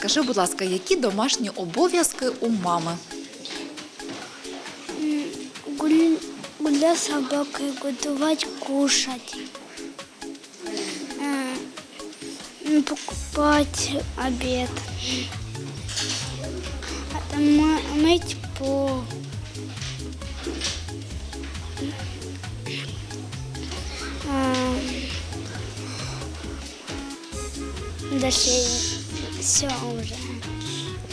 Скажи, будь ласка, які домашні обов'язки у мами? Гуля с собакой, готовить, кушать. Э, м, Покупать обед. А там ма- пол. Дальше все уже.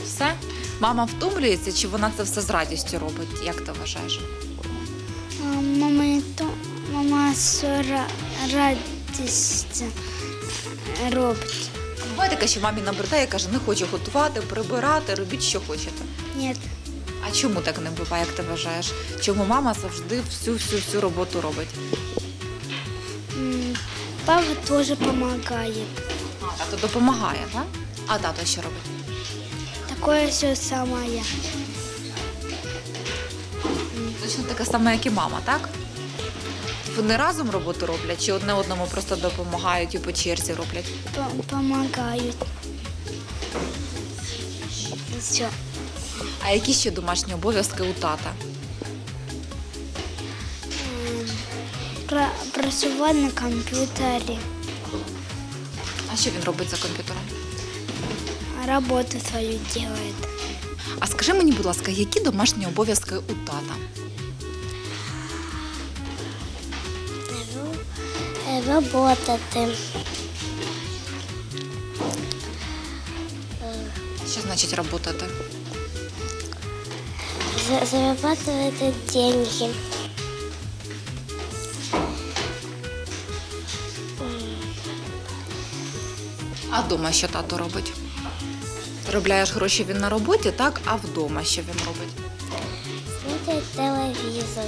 Все? Мама втомлюється, чи вона це все з радістю робить? Як ти вважаєш? Мама, то, мама радістю робить. Буває таке, що мамі набридає і каже, не хочу готувати, прибирати, робіть, що хочете. Ні, А чому так не буває, як ти вважаєш? Чому мама завжди всю всю всю роботу робить? папа теж допомагає. А тато допомагає, так? А тато що робить? Таке все саме я. Точно таке саме, як і мама, так? Вони разом роботу роблять, чи одне одному просто допомагають і по черзі роблять? Допомагають. І все. А які ще домашні обов'язки у тата? Пра- Працювати на комп'ютері, А що він робить за комп'ютером? роботу свою робить. А скажи мені, будь ласка, які домашні обов'язки у тата? Роботати. Що значить працювати? Зарабатывать деньги. А вдома що тато робить? Заробляєш гроші він на роботі, так? А вдома що він робить? Смотреть телевизор.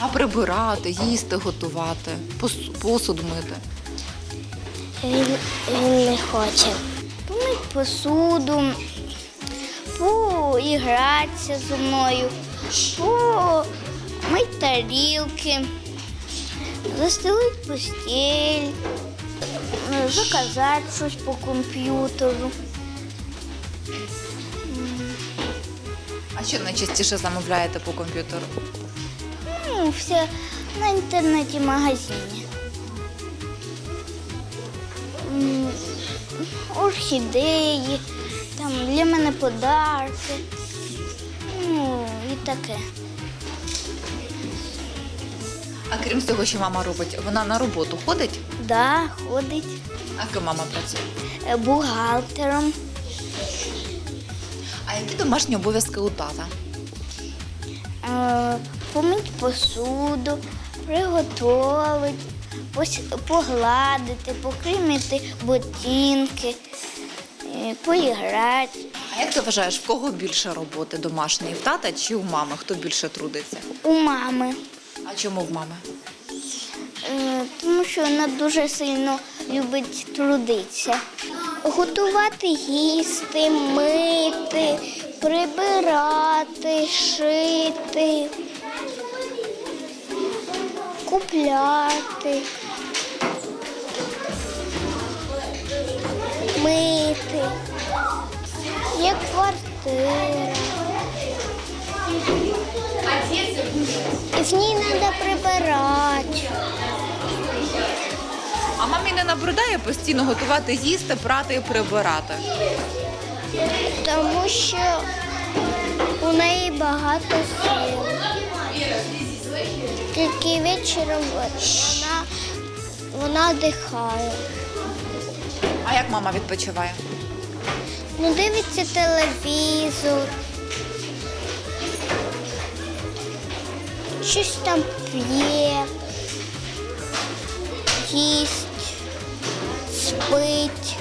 А прибирати, їсти, готувати, пос- посуд мити. Він, він не хоче. Помить посуду, поігратися зі мною, помить тарілки, застелить постіль, е, заказати щось по комп'ютеру. А що найчастіше замовляєте по комп'ютеру? Ну, все на інтернеті магазині. Орхідеї, там для мене подарки. Ну, і таке. А крім того, що мама робить, вона на роботу ходить? Да, ходить А ким мама працює? е, бухгалтером, А які домашні обов'язки у тата? е, помить посуду, приготовить, пос- погладити, покримити ботинки, е, поіграти. А як ти вважаєш, в кого більше роботи домашньої? В тата чи у мами? Хто більше трудиться? У мами. А чому в мами? Е, Тому що вона дуже сильно любить трудитися. Готувати їсти, мити, прибирати, шити, купляти, мити, є квартира. І в ній мамі не набридає постійно готувати їсти, прати і прибирати. Тому що у неї багато сил. Тільки вечором вона, вона дихає. А як мама відпочиває? Ну, дивиться телевізор. Щось там п'є, їсть, спить.